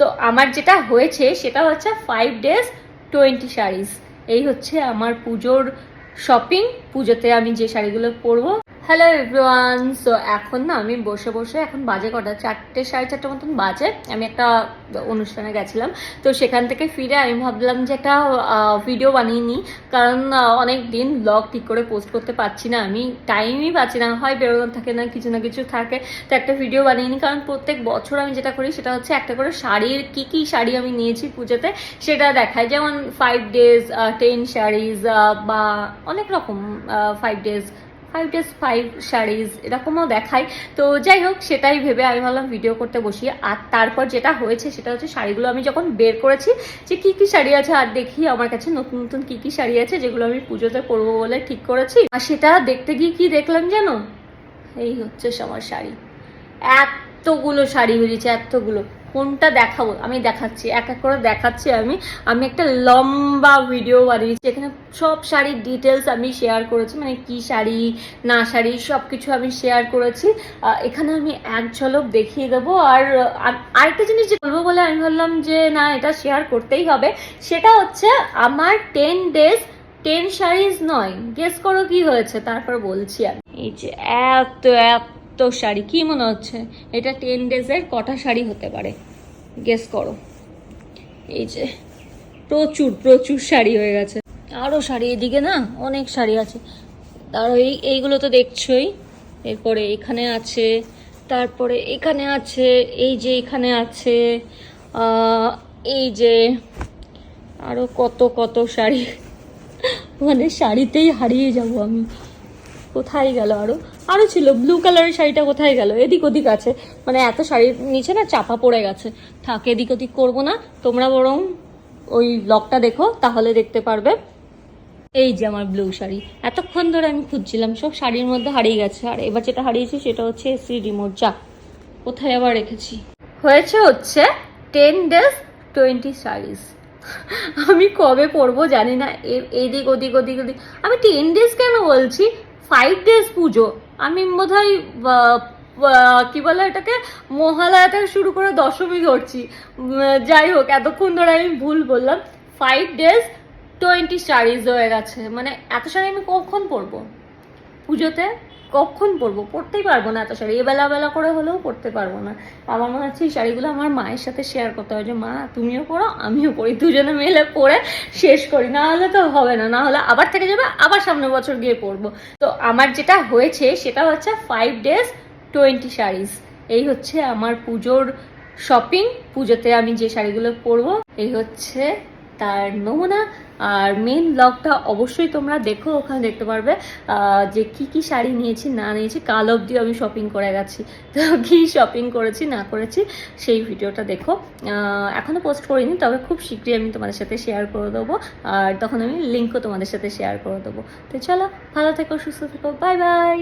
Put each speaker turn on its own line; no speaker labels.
তো আমার যেটা হয়েছে সেটা হচ্ছে ফাইভ ডেজ টোয়েন্টি শাড়িস এই হচ্ছে আমার পুজোর শপিং পুজোতে আমি যে শাড়িগুলো পরবো হ্যালো এভরিওয়ান সো এখন না, আমি বসে বসে এখন বাজে কটা? চারটে, সাড়ে চারটে মতন বাজে। আমি একটা অনুষ্ঠানে গেছিলাম। তো সেখান থেকে ফিরে আমি ভাবলাম যে একটা ভিডিও বানিয়ে নিই। কারণ অনেক দিন ব্লগ ঠিক করে পোস্ট করতে পারছি না আমি। টাইমই পাচ্ছি না। হয় বেরোনো থাকে না, কিছু না কিছু থাকে। তো একটা ভিডিও বানিয়ে নিই। কারণ প্রত্যেক বছর আমি যেটা করি, সেটা হচ্ছে একটা করে শাড়ির, কি কি শাড়ি আমি নিয়েছি পুজোতে, সেটা দেখায় যেমন ফাইভ ডেজ টেন শাড়িজ বা অনেক রকম five days five days five saris এরকমও দেখাই তো যাই হোক, সেটাই ভেবে আমি ভাবলাম ভিডিও করতে বসি। আর তারপর যেটা হয়েছে, সেটা হচ্ছে শাড়িগুলো আমি যখন বের করেছি, যে কি কি শাড়ি আছে, আর দেখি আমার কাছে নতুন নতুন কি কি শাড়ি আছে, যেগুলো আমি পুজোতে পরবো বলে ঠিক করেছি। আর সেটা দেখতে গিয়ে কি দেখলাম জানো? এই হচ্ছে আমার শাড়ি। এতগুলো শাড়ি বেরিয়েছে, এতগুলো। কোনটা দেখাবো? আমি দেখাচ্ছি, এক এক করে দেখাচ্ছি আমি। আমি একটা লম্বা ভিডিও বানিয়েছি, এখানে সব শাড়ির ডিটেলস আমি শেয়ার করেছি মানে কি শাড়ি, না শাড়ি সব কিছু আমি শেয়ার করেছি। এখানে আমি এক ঝলক দেখিয়ে দেবো। আর আরেকটা জিনিস যে বলব বলে আমি ভাবলাম যে, না, এটা শেয়ার করতেই হবে, সেটা হচ্ছে আমার টেন ডেজ টেন শাড়িজ নয়। গেস করো কি হয়েছে, তারপর বলছি আমি। এই যে এত এত শাড়ি, কি মনে হচ্ছে? এটা টেন ডেজের কটা শাড়ি হতে পারে? গেস করো। এই যে, প্রচুর প্রচুর শাড়ি হয়ে গেছে। আরও শাড়ি এদিকে না, অনেক শাড়ি আছে। আর এই এইগুলো তো দেখছোই। এরপরে এখানে আছে, তারপরে এখানে আছে, এই যে এখানে আছে এই যে আরও কত কত শাড়ি। মানে শাড়িতেই হারিয়ে যাব আমি। কোথায় গেল আরও? আরও ছিল ব্লু কালারের শাড়িটা কোথায় গেল? এদিক ওদিক আছে। মানে এত শাড়ির নিচে না চাপা পড়ে গেছে। থাক, এদিক ওদিক করব না। তোমরা বরং ওই ব্লগটা দেখো, তাহলে দেখতে পারবে। এই যে আমার ব্লু শাড়ি। এতক্ষণ ধরে আমি খুঁজছিলাম, সব শাড়ির মধ্যে হারিয়ে গেছে। আর এবার যেটা হারিয়েছি সেটা হচ্ছে এসি রিমোট যা, কোথায় আবার রেখেছি? হয়েছে হচ্ছে টেন ডেজ টোয়েন্টি শাড়িজ আমি কবে পরবো জানি না। এদিক ওদিক ওদিক ওদিক। আমি টেন ডেজ কেন বলছি? ফাইভ ডেজ পুজো। আমি বোধ হয় কি বলে এটাকে মহালয়া থেকে শুরু করে দশমী ধরছি যাই হোক, এতক্ষণ ধরে আমি ভুল বললাম। ফাইভ ডেজ টোয়েন্টি স্টারিজ হয়ে গেছে। মানে এত শাড়ি আমি কখন পরবো পুজোতে? কখন পরবো? পরতেই পারব না এত শাড়ি। এবেলা বেলা করে হলেও পরতে পারব না। আমার মনে হচ্ছে এই শাড়িগুলো আমার মায়ের সাথে শেয়ার করতে হবে যে, মা, তুমিও পরো, আমিও পরি। দুজনে মিলে পরে শেষ করি। না হলে তো হবে না। না হলে আবার থেকে যাবে, আবার সামনের বছর গিয়ে পরবো। তো আমার যেটা হয়েছে, সেটা হচ্ছে ফাইভ ডেজ টোয়েন্টি শাড়িজ এই হচ্ছে আমার পুজোর শপিং পুজোতে আমি যে শাড়িগুলো পরবো, এই হচ্ছে তার নমুনা আর মেন ব্লগটা অবশ্যই তোমরা দেখো ওখানে দেখতে পারবে যে কি কি শাড়ি নিয়েছি না নিয়েছি। কাল অবধি আমি শপিং করে গেছি। তো কি শপিং করেছি না করেছি সেই ভিডিওটা দেখো। আহ, এখনও পোস্ট করিনি তবে খুব শীঘ্রই আমি তোমাদের সাথে শেয়ার করে দেবো। আর তখন আমি লিঙ্কও তোমাদের সাথে শেয়ার করে দেবো। তো চলো ভালো থেকো সুস্থ থেকো বাই বাই